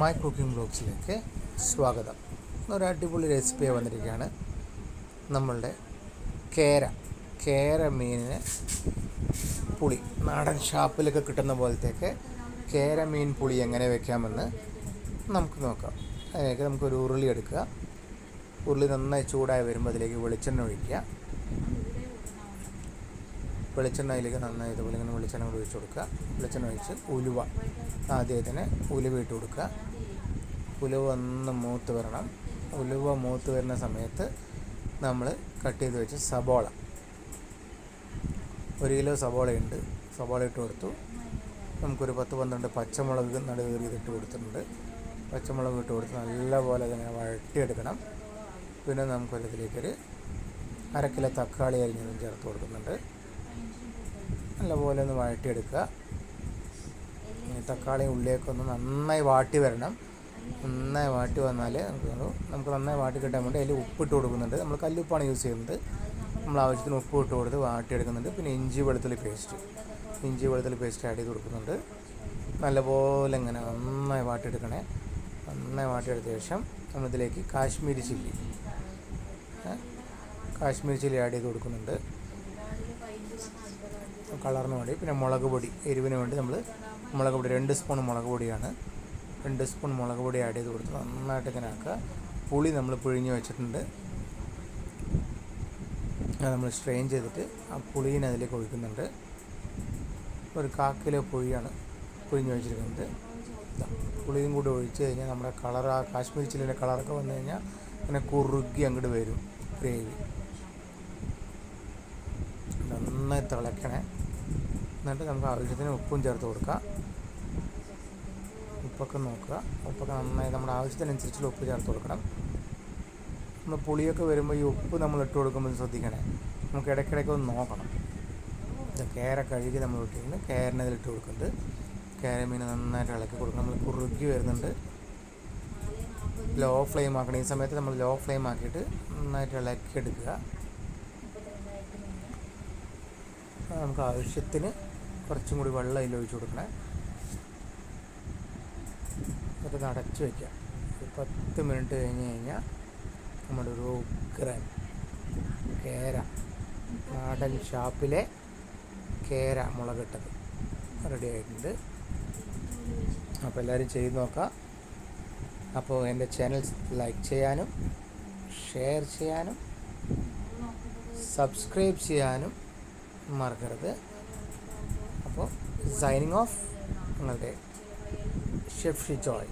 My cooking ബ്ലോഗ്സിലേക്ക് സ്വാഗതം. ഒരു അടിപൊളി റെസിപ്പിയായി വന്നിരിക്കുകയാണ്. നമ്മളുടെ കേര കേര മീനിന് പുളി. നാടൻ ഷാപ്പിലൊക്കെ കിട്ടുന്ന പോലത്തേക്ക് കേര മീൻ പുളി എങ്ങനെ വെക്കാമെന്ന് നമുക്ക് നോക്കാം. അതിലേക്ക് നമുക്കൊരു ഉരുളി എടുക്കുക. ഉരുളി നന്നായി ചൂടായി വരുമ്പോൾ അതിലേക്ക് വെളിച്ചെണ്ണ ഒഴിക്കുക. വെളിച്ചെണ്ണ അതിലേക്ക് നന്നായി ഇതുപോലെ ഇങ്ങനെ വെളിച്ചെണ്ണ കൂടി ഒഴിച്ച് കൊടുക്കുക. വെളിച്ചെണ്ണ ഒഴിച്ച് ഉലുവ. ആദ്യത്തിന് ഉലുവ ഇട്ട് കൊടുക്കുക. ഉലുവ ഒന്ന് മൂത്ത് വരണം. ഉലുവ മൂത്ത് വരുന്ന സമയത്ത് നമ്മൾ കട്ട് ചെയ്ത് വെച്ച് സബോള. ഒരു കിലോ സബോള ഉണ്ട്. സബോള ഇട്ട് കൊടുത്തു. നമുക്കൊരു പത്ത് പന്ത്രണ്ട് പച്ചമുളക് നടുകീറി ഇട്ട് കൊടുത്തിട്ടുണ്ട്. പച്ചമുളക് ഇട്ട് കൊടുത്ത് നല്ലപോലെ അതിനെ വഴട്ടിയെടുക്കണം പിന്നെ നമുക്കൊരിതിലേക്കൊരു അര കിലോ തക്കാളി അരിഞ്ഞതും ചേർത്ത് കൊടുക്കുന്നുണ്ട്. നല്ലപോലെ ഒന്ന് വഴട്ടിയെടുക്കുക തക്കാളി ഉള്ളിയൊക്കെ ഒന്ന് നന്നായി വാട്ടി വരണം. നന്നായി വാട്ടി വന്നാൽ നമുക്ക് നമുക്ക് നന്നായി വാട്ടി കിട്ടാൻ വേണ്ടി അതിൽ ഉപ്പിട്ട് കൊടുക്കുന്നുണ്ട്. നമ്മൾ കല്ലുപ്പാണ് യൂസ് ചെയ്യുന്നത്. നമ്മൾ ആവശ്യത്തിന് ഉപ്പ് ഇട്ട് കൊടുത്ത് വാട്ടിയെടുക്കുന്നുണ്ട്. പിന്നെ ഇഞ്ചി വെളുത്തുള്ളി പേസ്റ്റ് ഇഞ്ചി വെളുത്തുള്ളി പേസ്റ്റ് ആഡ് ചെയ്ത് കൊടുക്കുന്നുണ്ട്. നല്ലപോലെ ഇങ്ങനെ നന്നായി വാട്ടിയെടുക്കണേ. നന്നായി വാട്ടിയെടുത്ത ശേഷം നമ്മളിതിലേക്ക് Kashmiri chilli. Kashmiri chilli add ചെയ്ത് കൊടുക്കുന്നുണ്ട്. കളറിന് വേണ്ടി. പിന്നെ മുളക് പൊടി എരിവിന് വേണ്ടി നമ്മൾ മുളക് പൊടി രണ്ട് സ്പൂൺ മുളക് പൊടിയാണ്. രണ്ട് സ്പൂൺ മുളക് പൊടി ആഡ് ചെയ്ത് കൊടുത്ത് നന്നായിട്ട് ഇങ്ങനെ ആക്കുക. പുളി നമ്മൾ പിഴിഞ്ഞ് വെച്ചിട്ടുണ്ട്. അത് നമ്മൾ സ്ട്രെയിൻ ചെയ്തിട്ട് ആ പുളീനെ അതിലേക്ക് ഒഴിക്കുന്നുണ്ട്. ഒരു കാക്കിലെ പുഴിയാണ് പിഴിഞ്ഞ് വെച്ചിരിക്കുന്നത്. പുളിയും കൂടി ഒഴിച്ച് കഴിഞ്ഞാൽ നമ്മുടെ കളർ ആ കാശ്മീരി ചില്ലിന്റെ കളറൊക്കെ വന്നു കഴിഞ്ഞാൽ അങ്ങനെ കുറുകി അങ്ങോട്ട് വരും ഗ്രേവി നന്നായി തിളയ്ക്കണേ എന്നിട്ട് നമുക്ക് ആവശ്യത്തിന് ഉപ്പും ചേർത്ത് കൊടുക്കുക. ഉപ്പൊക്കെ നോക്കുക. ഉപ്പൊക്കെ നന്നായി നമ്മുടെ ആവശ്യത്തിനനുസരിച്ചുള്ള ഉപ്പ് ചേർത്ത് കൊടുക്കണം. നമ്മൾ പുളിയൊക്കെ വരുമ്പോൾ ഈ ഉപ്പ് നമ്മൾ ഇട്ട് കൊടുക്കുമ്പോൾ ശ്രദ്ധിക്കണേ. നമുക്ക് ഇടയ്ക്കിടയ്ക്ക് ഒന്ന് നോക്കണം. കേര കഴുകി നമ്മൾ ഇട്ടിട്ടുണ്ട് കേരനെ ഇതിലിട്ട് കൊടുക്കുന്നുണ്ട്. കേര മീൻ നന്നായിട്ട് ഇളക്കി കൊടുക്കണം. നമ്മൾ കുറുകി വരുന്നുണ്ട്. ലോ ഫ്ലെയിം ആക്കണം. ഈ സമയത്ത് നമ്മൾ ലോ ഫ്ലെയിം ആക്കിയിട്ട് നന്നായിട്ട് ഇളക്കി എടുക്കുക നമുക്ക് ആവശ്യത്തിന് കുറച്ചും കൂടി വെള്ളം അതിൽ ഒഴിച്ചു കൊടുക്കണേ. അത് അടച്ചു വയ്ക്കാം പത്ത് മിനിറ്റ് കഴിഞ്ഞ് കഴിഞ്ഞാൽ നമ്മുടെ ഒരു ഉഗ്രൻ കേര നാടൻ ഷാപ്പിലെ കേര മുളകിട്ടത് റെഡി ആയിട്ടുണ്ട്. അപ്പോൾ എല്ലാവരും ചെയ്ത് നോക്കാം അപ്പോൾ എന്റെ ചാനൽ ലൈക്ക് ചെയ്യാനും ഷെയർ ചെയ്യാനും സബ്സ്ക്രൈബ് ചെയ്യാനും മറക്കരുത്. അപ്പോൾ സൈനിങ് ഓഫ് നിങ്ങളുടെ ഷെഫ് ഷിജോയ്